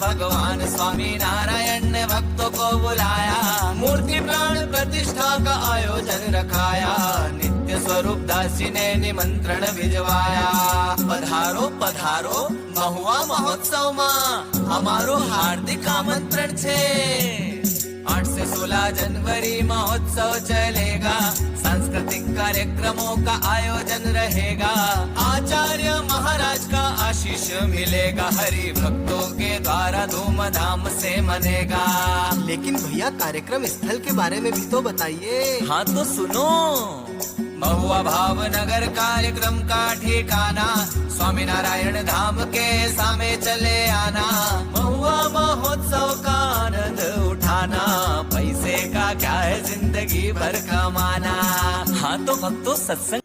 भगवान स्वामी नारायण ने भक्तों को बुलाया मूर्ति प्राण प्रतिष्ठा का आयोजन रखाया नित्य स्वरूप दासी ने निमंत्रण भिजवाया पधारो पधारो महुआ महोत्सव માં અમારું હાર્દિક આમંત્રણ છે आठ से सोलह जनवरी महोत्सव चलेगा सांस्कृतिक कार्यक्रमों का आयोजन रहेगा आचार्य महाराज का आशीष मिलेगा हरि भक्तों के द्वारा धूमधाम से मनेगा। लेकिन भैया कार्यक्रम स्थल के बारे में भी तो बताइए। हाँ तो सुनो। महुआ भाव नगर कार्यक्रम का ठिकाना स्वामी नारायण धाम के सामे चले आना। महुआ महोत्सव का आनंद उठाना पैसे का क्या है ज़िंदगी भर कमाना। हाँ तो भक्तों सत्संग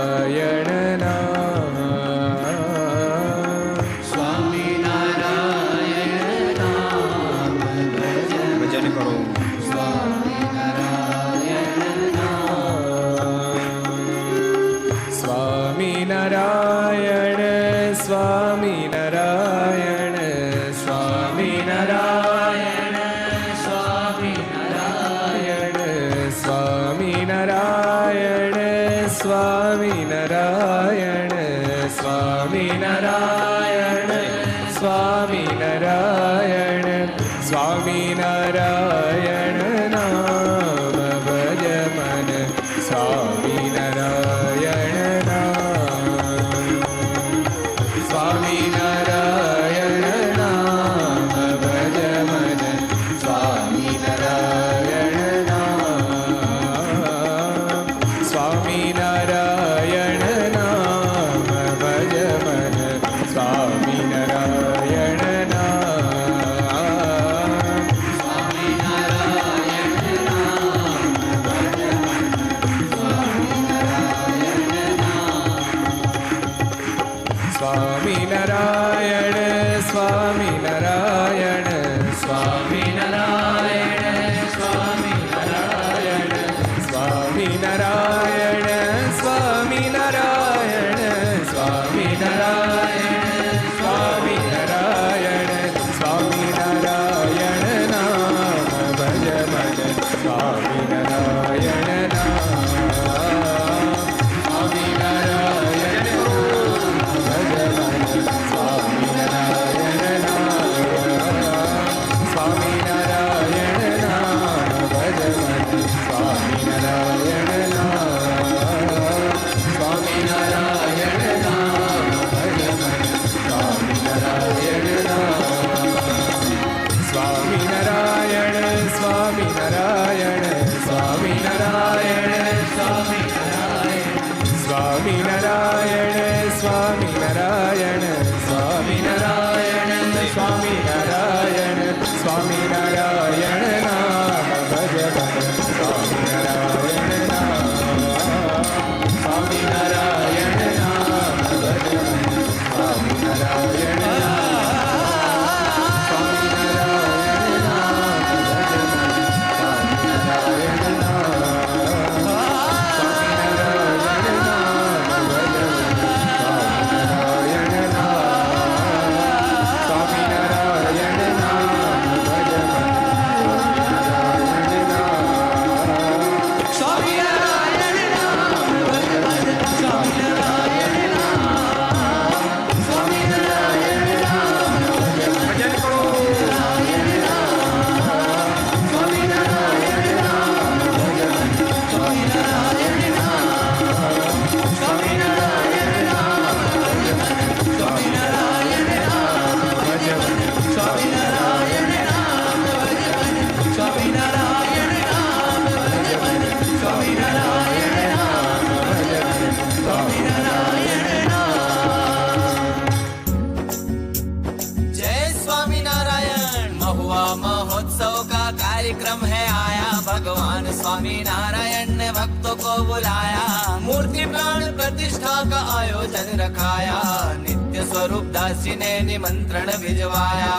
महोत्सव का कार्यक्रम है आया। भगवान स्वामी नारायण ने भक्तों को बुलाया। मूर्ति प्राण प्रतिष्ठा का आयोजन रखाया। नित्य स्वरूप दास जी ने निमंत्रण भिजवाया।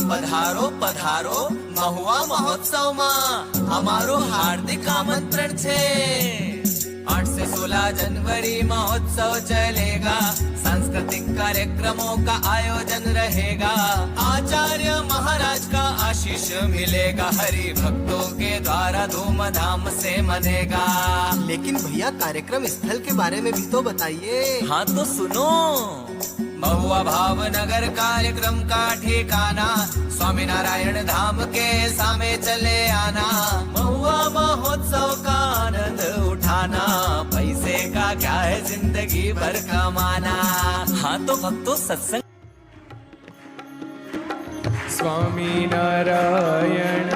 पधारो पधारो, महुआ महोत्सव माँ। हमारो हार्दिक आमंत्रण छे। आठ से सोलह जनवरी महोत्सव चलेगा। सांस्कृतिक कार्यक्रमों का आयोजन रहेगा। आचार्य महाराज का आशीष मिलेगा। हरि भक्तों के द्वारा धूमधाम से मनेगा। लेकिन भैया कार्यक्रम स्थल के बारे में भी तो बताइए। हाँ तो सुनो। महुआ भाव नगर कार्यक्रम का ठिकाना स्वामी नारायण धाम के सामे चले आना। महुआ महोत्सव का आनंद ज़िंदगी भर कमाना हाँ तो अब तो सत्संग। स्वामी नारायण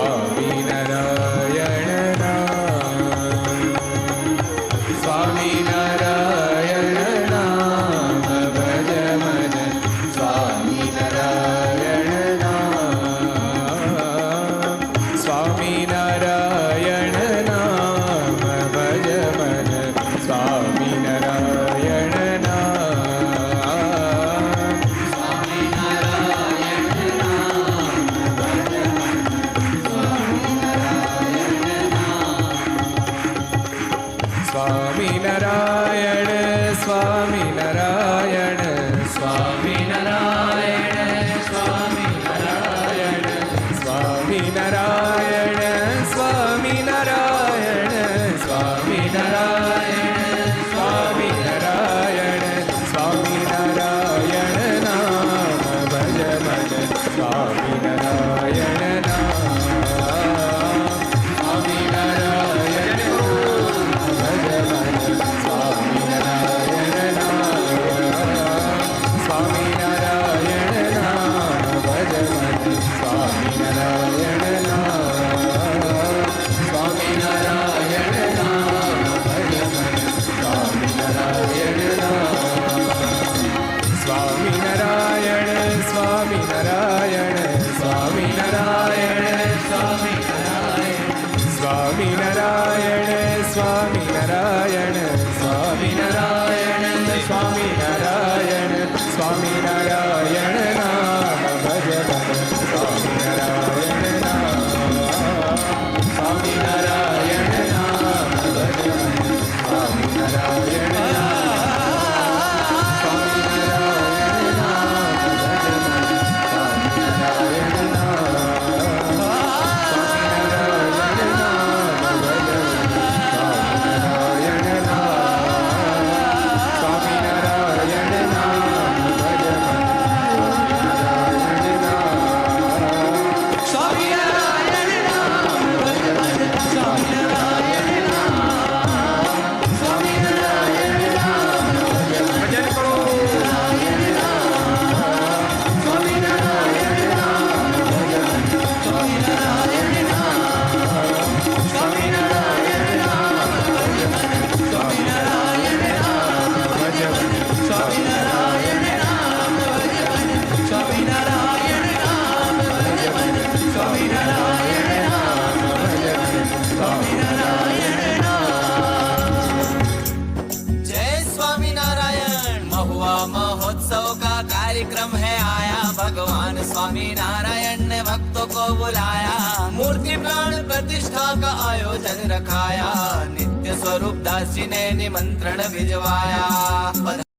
स्वामी नरो Swami महोत्सव का कार्यक्रम है आया। भगवान स्वामी नारायण ने भक्तों को बुलाया। मूर्ति प्राण प्रतिष्ठा का आयोजन रखाया। नित्य स्वरूप दास जी ने निमंत्रण भिजवाया।